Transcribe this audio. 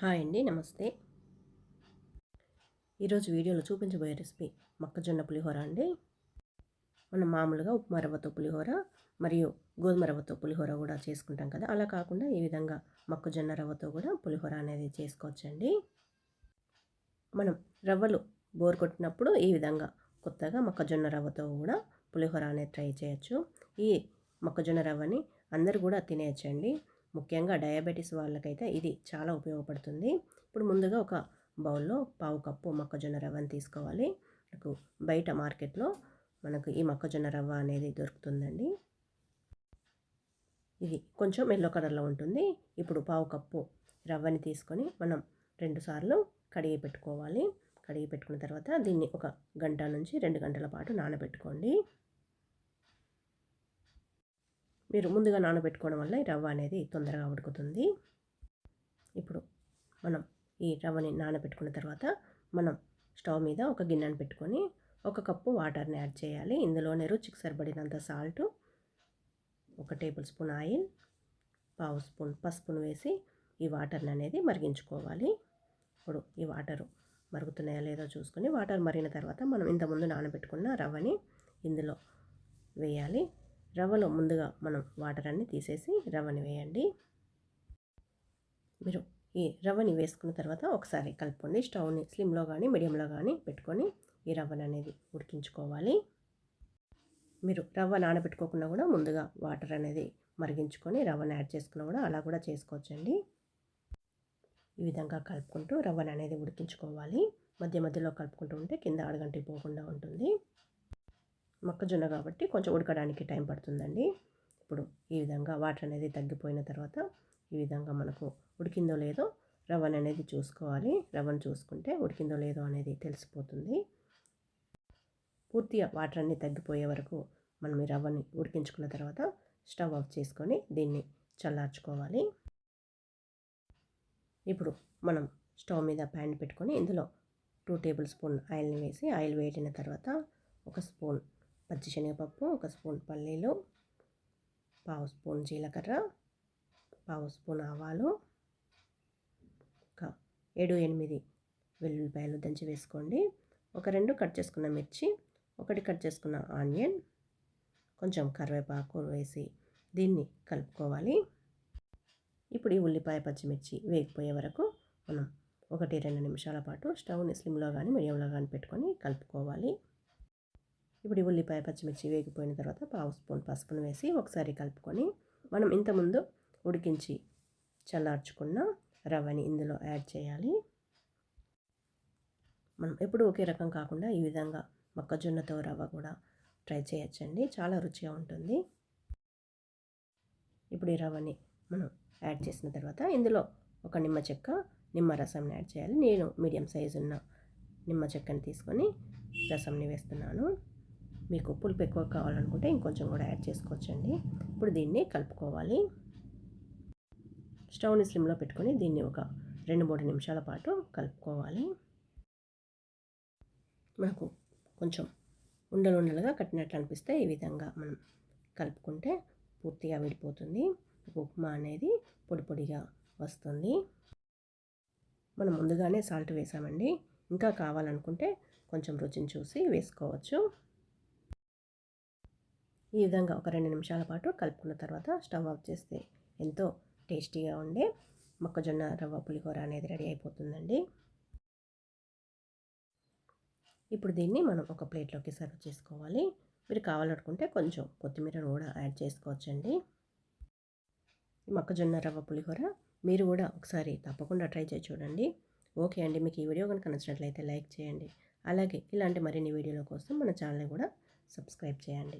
Hi అండి నమస్తే. ఈరోజు వీడియోలో చూపించబోయే రెసిపీ మొక్కజొన్న పులిహోర అండి. మనం మామూలుగా ఉప్మా రవ్వతో పులిహోర మరియు గోధుమ రవ్వతో పులిహోర కూడా చేసుకుంటాం కదా. అలా కాకుండా ఈ విధంగా మొక్కజొన్న రవ్వతో కూడా పులిహోర అనేది చేసుకోవచ్చండి. మనం రవ్వలు బోర్ కొట్టినప్పుడు ఈ విధంగా కొత్తగా మొక్కజొన్న రవ్వతో కూడా పులిహోర అనేది ట్రై చేయొచ్చు. ఈ మొక్కజొన్న రవ్వని అందరు కూడా తినేయచ్చండి. ముఖ్యంగా డయాబెటీస్ వాళ్ళకైతే ఇది చాలా ఉపయోగపడుతుంది. ఇప్పుడు ముందుగా ఒక బౌల్లో పావు కప్పు మొక్కజొన్న రవ్వని తీసుకోవాలి. మనకు బయట మార్కెట్లో మనకు ఈ మొక్కజొన్న రవ్వ అనేది దొరుకుతుందండి. ఇది కొంచెం ఎల్లో కలర్లో ఉంటుంది. ఇప్పుడు పావు కప్పు రవ్వని తీసుకొని మనం రెండుసార్లు కడిగి పెట్టుకోవాలి. కడిగి పెట్టుకున్న తర్వాత దీన్ని ఒక గంట నుంచి రెండు గంటల పాటు నానబెట్టుకోండి. మీరు ముందుగా నానబెట్టుకోవడం వల్ల ఈ రవ్వ అనేది తొందరగా ఉడుకుతుంది. ఇప్పుడు మనం ఈ రవ్వని నానబెట్టుకున్న తర్వాత మనం స్టవ్ మీద ఒక గిన్నెను పెట్టుకొని ఒక కప్పు వాటర్ని యాడ్ చేయాలి. ఇందులోనే రుచికి సరిపడినంత సాల్ట్ ఒక టేబుల్ స్పూన్ ఆయిల్ పావు స్పూన్ పసుపును వేసి ఈ వాటర్ని అనేది మరిగించుకోవాలి. ఇప్పుడు ఈ వాటరు మరుగుతున్నాయా లేదో చూసుకొని వాటర్ మరిగిన తర్వాత మనం ఇంతకుముందు నానబెట్టుకున్న రవ్వని ఇందులో వేయాలి. రవ్వలో ముందుగా మనం వాటర్ అన్ని తీసేసి రవ్వని వేయండి. మీరు ఈ రవ్వని వేసుకున్న తర్వాత ఒకసారి కలుపుకోండి. స్టవ్ని స్లిమ్లో కానీ మీడియంలో కానీ పెట్టుకొని ఈ రవ్వను అనేది ఉడికించుకోవాలి. మీరు రవ్వ నానబెట్టుకోకుండా కూడా ముందుగా వాటర్ అనేది మరిగించుకొని రవ్వను యాడ్ చేసుకున్నా కూడా అలా కూడా చేసుకోవచ్చండి. ఈ విధంగా కలుపుకుంటూ రవ్వను అనేది ఉడికించుకోవాలి. మధ్య మధ్యలో కలుపుకుంటూ ఉంటే కింద అడగంటి పోకుండా ఉంటుంది. మొక్కజొన్న కాబట్టి కొంచెం ఉడకడానికి టైం పడుతుందండి. ఇప్పుడు ఈ విధంగా వాటర్ అనేది తగ్గిపోయిన తర్వాత ఈ విధంగా మనకు ఉడికిందో లేదో రవ్వని అనేది చూసుకోవాలి. రవ్వను చూసుకుంటే ఉడికిందో లేదో అనేది తెలిసిపోతుంది. పూర్తిగా వాటర్ అన్నీ తగ్గిపోయే వరకు మనం ఈ రవ్వని ఉడికించుకున్న తర్వాత స్టవ్ ఆఫ్ చేసుకొని దీన్ని చల్లార్చుకోవాలి. ఇప్పుడు మనం స్టవ్ మీద ప్యాన్ పెట్టుకొని ఇందులో టూ టేబుల్ స్పూన్ ఆయిల్ని వేసి ఆయిల్ వేడిన తర్వాత ఒక స్పూన్ పచ్చిశనగపప్పు ఒక స్పూన్ పల్లీలు పావు స్పూన్ జీలకర్ర పావు స్పూన్ ఆవాలు ఒక ఏడు ఎనిమిది వెల్లుల్లిపాయలు దంచి వేసుకోండి. ఒక రెండు కట్ చేసుకున్న మిర్చి ఒకటి కట్ చేసుకున్న ఆనియన్ కొంచెం కరివేపాకు వేసి దీన్ని కలుపుకోవాలి. ఇప్పుడు ఈ ఉల్లిపాయ పచ్చిమిర్చి వేగిపోయే వరకు మనం ఒకటి రెండు నిమిషాల పాటు స్టవ్ని స్లిమ్లో కానీ మీడియంలో కానీ పెట్టుకొని కలుపుకోవాలి. ఇప్పుడు ఉల్లిపాయ పచ్చిమిర్చి వేగిపోయిన తర్వాత పావు స్పూన్ పసుపును వేసి ఒకసారి కలుపుకొని మనం ఇంతకుముందు ఉడికించి చల్లార్చుకున్న రవ్వని ఇందులో యాడ్ చేయాలి. మనం ఎప్పుడు ఒకే రకం కాకుండా ఈ విధంగా మొక్కజొన్నతో రవ్వ కూడా ట్రై చేయొచ్చండి. చాలా రుచిగా ఉంటుంది. ఇప్పుడు ఈ రవ్వని మనం యాడ్ చేసిన తర్వాత ఇందులో ఒక నిమ్మ చెక్క నిమ్మ రసంని యాడ్ చేయాలి. నేను మీడియం సైజు ఉన్న నిమ్మ చెక్కని తీసుకొని రసంని వేస్తున్నాను. మీకు పులుపు ఎక్కువ కావాలనుకుంటే ఇంకొంచెం కూడా యాడ్ చేసుకోవచ్చండి. ఇప్పుడు దీన్ని కలుపుకోవాలి. స్టవ్ని స్లిమ్లో పెట్టుకొని దీన్ని ఒక రెండు మూడు నిమిషాల పాటు కలుపుకోవాలి. మనకు కొంచెం ఉండలు ఉండలుగా కట్టినట్లు అనిపిస్తే ఈ విధంగా మనం కలుపుకుంటే పూర్తిగా విడిపోతుంది. ఉప్మా అనేది పొడి పొడిగా వస్తుంది. మనం ముందుగానే సాల్ట్ వేసామండి. ఇంకా కావాలనుకుంటే కొంచెం రుచిని చూసి వేసుకోవచ్చు. ఈ విధంగా ఒక రెండు నిమిషాల పాటు కలుపుకున్న తర్వాత స్టవ్ ఆఫ్ చేస్తే ఎంతో టేస్టీగా ఉండే మొక్కజొన్న రవ్వ పులిహోర అనేది రెడీ అయిపోతుందండి. ఇప్పుడు దీన్ని మనం ఒక ప్లేట్లోకి సర్వ్ చేసుకోవాలి. మీరు కావాలనుకుంటే కొంచెం కొత్తిమీరను కూడా యాడ్ చేసుకోవచ్చండి. మొక్కజొన్న రవ్వ పులిహోర మీరు కూడా ఒకసారి తప్పకుండా ట్రై చేసి చూడండి. ఓకే అండి మీకు ఈ వీడియో కనుక నచ్చినట్లయితే లైక్ చేయండి. అలాగే ఇలాంటి మరిన్ని వీడియోల కోసం మన ఛానల్ని కూడా సబ్స్క్రైబ్ చేయండి.